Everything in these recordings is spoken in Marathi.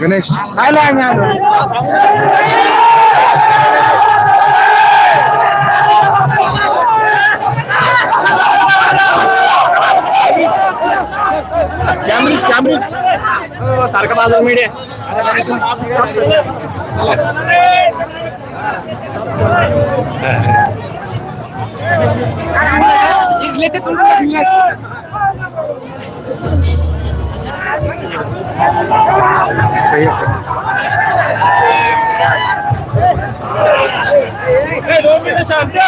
गणेश. आलो आम्ही आलो कॅम्ब्रिज कॅम्ब्रिज सारखा Kayak Eh, dua minit saja.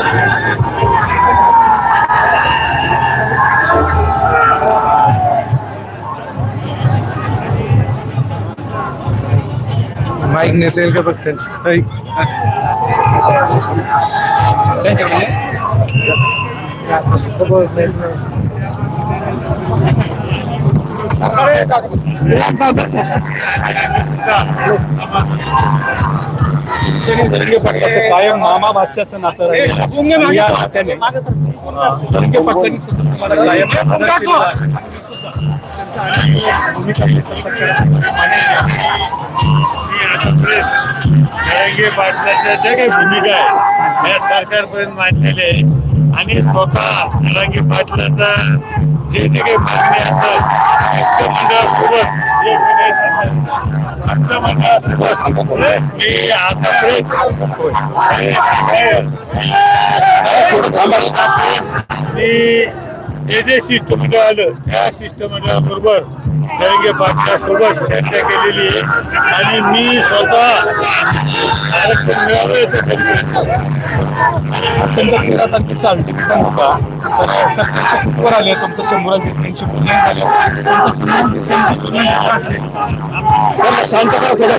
Thank you. Mike नेता येईल का बघ कायम मामा बादशाचं नातं राहील. या नात्याने. कायम आदर पाटलाच्या ज्या काही भूमिका आहे या सरकारपर्यंत मांडलेल्या आहे आणि स्वतः जरांगे पाटलाचा जे जे काही मागणी असेल मंडळासोबत जे मी आतापर्यंत मी जे जे शिष्टमंडळ आलं त्या शिष्टमंडळाबरोबर जरंगे पाटला सोबत चर्चा केलेली आहे. आणि मी स्वतः आरक्षण मिळावं याच्यासाठी. त्यांचा तेरा तारखेचा अल्टिमेटम होता तर कुठवर आले तुमचं शंभर त्यांची झालं. तुमचं त्यांची झालं. असेल शांत करा थोडं.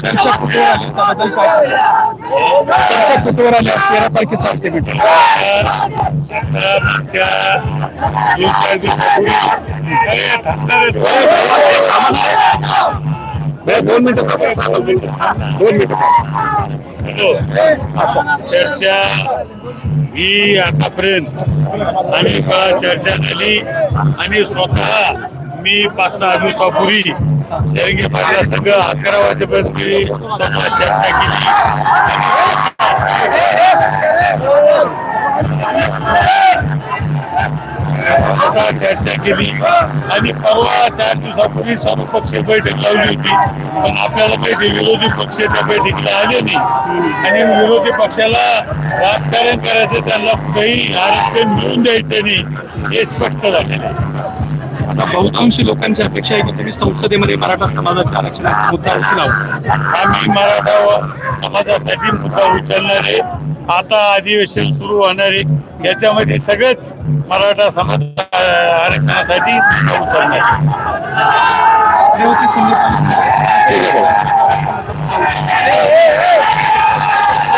चर्चा कुठवर आली? त्याबद्दल काय चर्चा कुठवर आली? तेरा तारखेचा अल्टिमेटम दोन चार दिवसापूर्वी दोन मिनिटं दोन मिनिटं हॅलो. चर्चा ही आतापर्यंत आणि वेळा चर्चा झाली आणि स्वतः मी पाच सहा दिवसापूर्वी जरंगे पाटला सगळं अकरा वाजेपर्यंत मी स्वतः चर्चा केली चर्चा केली आणि परवा चार दिवसापूर्वी सर्व पक्ष बैठक लावली होती पण आपल्याला माहिती विरोधी पक्ष त्या बैठकीला आले नाही आणि विरोधी पक्षाला राजकारण करायचं त्यांना कुठेही आरक्षण मिळून द्यायचं नाही हे स्पष्ट झालेलं आहे. आता बहुतांशी लोकांची अपेक्षा आहे की तुम्ही संसदेमध्ये मराठा समाजाच्या आरक्षणाचा मुद्दा उचलावा. आम्ही मराठा समाजासाठी मुद्दा उचलणार आहे. आता अधिवेशन सुरू होणार आहे. याच्यामध्ये सगळेच मराठा समाज आरक्षणासाठी मुद्दा उचलणार आहे.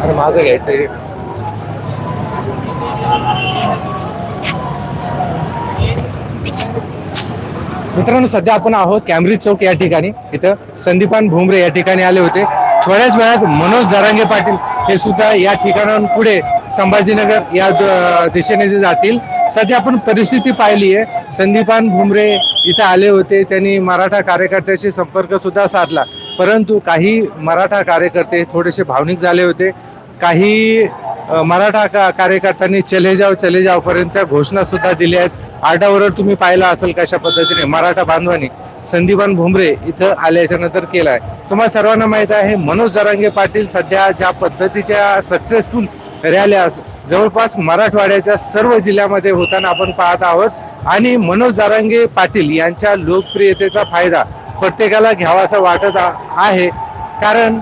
अरे माझं घ्यायचंय. मित्रांनो सध्या आपण आहोत कॅम्ब्रिज चौक या ठिकाणी. इथं संदीपान भुमरे या ठिकाणी आले होते. थोड्याच वेळात मनोज जरांगे पाटील हे सुद्धा या ठिकाणाहून पुढे संभाजीनगर या द- दिशेने जे जातील. सध्या आपण परिस्थिती पाहिली आहे. संदीपान भुमरे इथं आले होते. त्यांनी मराठा कार्यकर्त्याशी संपर्क सुद्धा साधला. परंतु काही मराठा कार्यकर्ते थोडेसे भावनिक झाले होते. काही मराठा का कार्यकर्त्यांनी चले जाव चले जाव पर्यंतच्या घोषणा सुद्धा दिल्या आहेत. आरडाओरड तुम्ही पाहिला असेल कशा पद्धतीने? मराठा बांधवांनी. संदीपान भुमरे इथं आल्याच्यानंतर केला आहे तुम्हाला सर्वांना माहीत आहे मनोज जरांगे पाटील सध्या ज्या पद्धतीच्या सक्सेसफुल रॅल्या जवळपास मराठवाड्याच्या सर्व जिल्ह्यामध्ये होताना आपण पाहत आहोत. आणि मनोज जरांगे पाटील यांच्या लोकप्रियतेचा फायदा प्रत्येकाला घ्यावासा वाटत आहे. कारण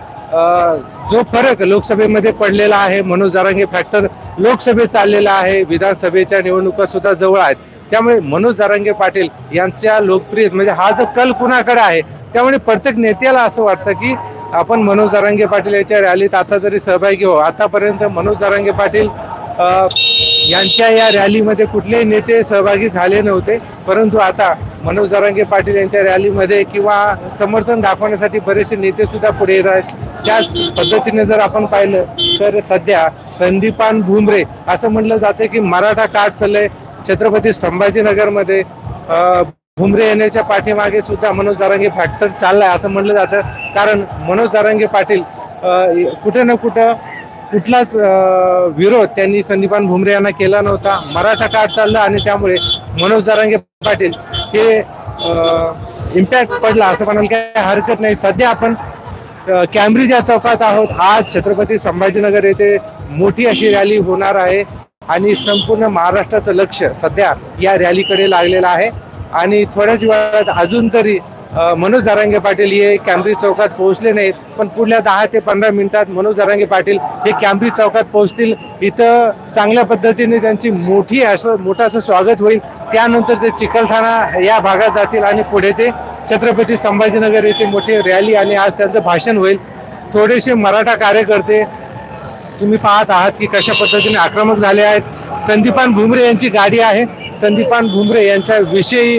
जो फरक लोकसभेमध्ये पडलेला आहे मनोज जरांगे फॅक्टर लोकसभेत चाललेला आहे विधानसभेच्या निवडणुका सुद्धा जवळ आहेत. त्यामुळे मनोज जारंगे पाटील यांच्या लोकप्रिय म्हणजे हा जो कल कुणाकडे आहे त्यामुळे प्रत्येक नेत्याला असं वाटतं की आपण मनोज जारंगे पाटील याच्या रॅलीत आता जरी सहभागी हो आतापर्यंत मनोज जारांगे पाटील यांच्या या रॅलीमध्ये कुठलेही नेते सहभागी झाले नव्हते परंतु आता मनोज जारंगे पाटील यांच्या रॅलीमध्ये किंवा समर्थन दाखवण्यासाठी बरेचसे नेते सुद्धा पुढे येत आहेत. त्याच पद्धतीने जर आपण पाहिलं तर सध्या संदीपान भुमरे असं म्हटलं जातं की मराठा कार्ड चाललंय छत्रपती संभाजीनगरमध्ये भुमरे येण्याच्या पाठीमागे सुद्धा मनोज जारांगे फॅक्टर चाललाय असं म्हटलं जातं. कारण मनोज जारांगे पाटील कुठे ना कुठं कुठलाच विरोध त्यांनी संदीपान भुमरे यांना केला नव्हता. मराठा कार्ड चाललं आणि त्यामुळे मनोज जारांगे पाटील हे इम्पॅक्ट पडला असं म्हणाल काही हरकत नाही. सध्या आपण कॅम्ब्रिज या चौकात आहोत. आज छत्रपती संभाजीनगर येथे मोठी अशी रॅली होणार आहे. आणि संपूर्ण महाराष्ट्राचं लक्ष सध्या या रॅलीकडे लागलेलं आहे. आणि थोड्याच वेळात अजून तरी मनोज जारांगे पाटील हे कॅम्ब्रिज चौकात पोहोचले नाहीत पण पुढल्या दहा ते पंधरा मिनिटात मनोज जारांगे पाटील हे कॅम्ब्रिज चौकात पोहोचतील. इथं चांगल्या पद्धतीने त्यांची मोठी असं मोठं असं स्वागत होईल. त्यानंतर ते चिकलठाणा या भागात जातील आणि पुढे ते छत्रपती संभाजीनगर येथे मोठी रॅली आणि आज त्यांचं भाषण होईल. थोडेसे मराठा कार्यकर्ते तुम्ही पाहत आहात की कशा पद्धतीने आक्रमक झाले आहेत. संदीपान भुमरे यांची गाडी आहे. संदीपान भुमरे यांच्याविषयी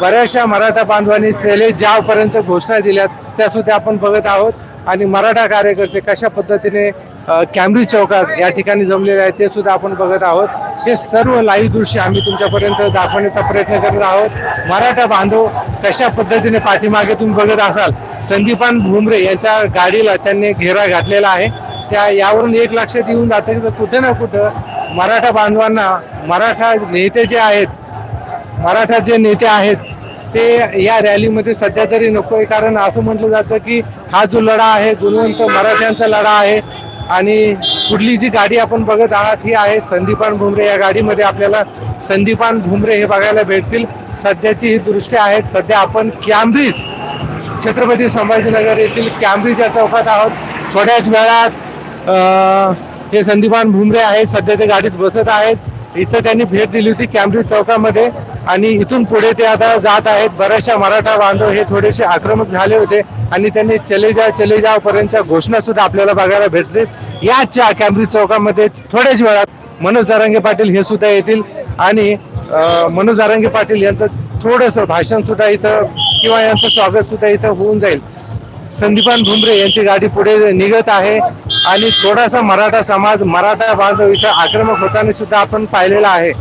बऱ्याचशा मराठा बांधवांनी चले ज्यापर्यंत घोषणा दिल्यात त्यासुद्धा आपण बघत आहोत. आणि मराठा कार्यकर्ते कशा पद्धतीने कॅमरी चौकात या ठिकाणी जमलेले आहेत ते सुद्धा आपण बघत आहोत. हे सर्व लाईव्ह दृश्य आम्ही तुमच्यापर्यंत दाखवण्याचा प्रयत्न करत आहोत. मराठा बांधव कशा पद्धतीने पाठीमागे तुम्ही बघत असाल? संदीपान भुमरे यांच्या गाडीला त्यांनी घेरा घातलेला आहे. त्या यावरून एक लक्षात येऊन जातं की कुठे ना कुठं मराठा बांधवांना मराठा नेते जे आहेत मराठा जे नेते आहेत ते या रॅलीमध्ये सध्या तरी नकोय कारण असं म्हटलं जातं की हा जो लढा आहे गुणवंत मराठ्यांचा लढा आहे आणि पुढली जी गाडी आपण बघत आहात ही आहे संदीपान भुमरे. या गाडीमध्ये आपल्याला संदीपान भुमरे हे बघायला भेटतील. सध्याची ही दृष्टी आहेत सध्या आपण कॅम्ब्रिज छत्रपती संभाजीनगर येथील कॅम्ब्रिज या चौकात आहोत. थोड्याच वेळात हे संदीपान भुमरे आहेत सध्या ते गाडीत बसत आहेत. इथं त्यांनी भेट दिली होती कॅम्ब्रिज चौकामध्ये आणि इथून पुढे ते आता जात आहेत. बऱ्याचशा मराठा बांधव हे थोडेसे आक्रमक झाले होते आणि त्यांनी चले जा चले जाव पर्यंतच्या घोषणा सुद्धा आपल्याला बघायला भेटते याच्या कॅम्ब्रिज चौकामध्ये थोड्याच वेळात मनोज जारांगे पाटील हे सुद्धा येतील आणि मनोज जारांगे पाटील यांचं थोडंसं भाषण सुद्धा इथं किंवा यांचं स्वागत सुद्धा इथं होऊन जाईल. संदीपान भुमरे यांची गाडी पुढे निघत आहे. आणि थोडासा मराठा समाज मराठा बांधव इथं आक्रमक होताना सुद्धा आपण पाहिलेला आहे.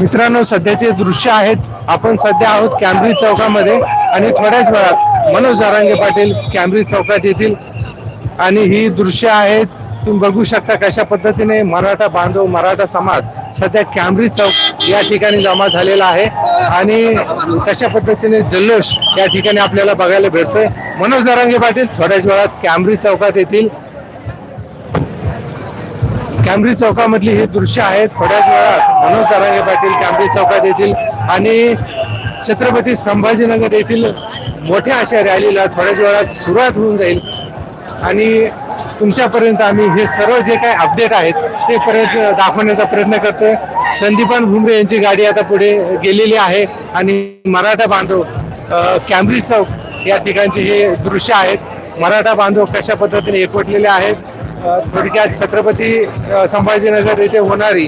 मित्रांनो सध्याचे दृश्य आहेत. आपण सध्या आहोत कॅम्ब्रिज चौकामध्ये. आणि थोड्याच वेळात मनोज जारांगे पाटील कॅम्ब्रिज चौकात येतील. आणि ही दृश्य आहेत. तुम्ही बघू शकता कशा पद्धतीने मराठा बांधव मराठा समाज सध्या कॅम्ब्रिज चौक या ठिकाणी जमा झालेला आहे आणि कशा पद्धतीने जल्लोष या ठिकाणी आपल्याला बघायला भेटतोय. मनोज दरांगे पाटील थोड्याच वेळात कॅम्ब्रिज चौकात येतील. कॅम्ब्रिज चौकामधली ही दृश्य आहेत थोड्याच वेळात मनोज दरांगे पाटील कॅम्ब्रिज चौकात येतील आणि छत्रपती संभाजीनगर येथील मोठ्या अशा रॅलीला थोड्याच वेळात सुरुवात होऊन जाईल. आणि तुमच्यापर्यंत आम्ही हे सर्व जे काही अपडेट आहेत ते परत दाखवण्याचा प्रयत्न करतोय. संदीपान भुमरे यांची गाडी आता पुढे गेलेली आहे आणि मराठा बांधव कॅम्ब्रिज चौक या ठिकाणचे हे दृश्य आहेत. मराठा बांधव कशा पद्धतीने एकवटलेले आहेत? थोडक्यात छत्रपती संभाजीनगर येथे होणारी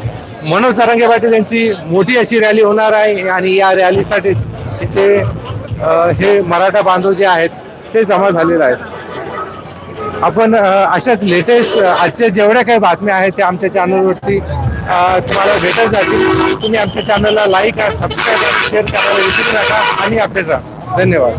मनोज तरंगे पाटील यांची मोठी अशी रॅली होणार आहे आणि या रॅलीसाठीच इथे हे मराठा बांधव जे आहेत ते जमा झालेले आहेत. आपण अशाच लेटेस्ट आजच्या जेवढ्या काही बातम्या आहेत त्या आमच्या चॅनलवरती तुम्हाला भेटत जातील. तुम्ही आमच्या चॅनलला लाईक सबस्क्राईब आणि शेअर करायला विसरू नका आणि अपडेट राहा. धन्यवाद.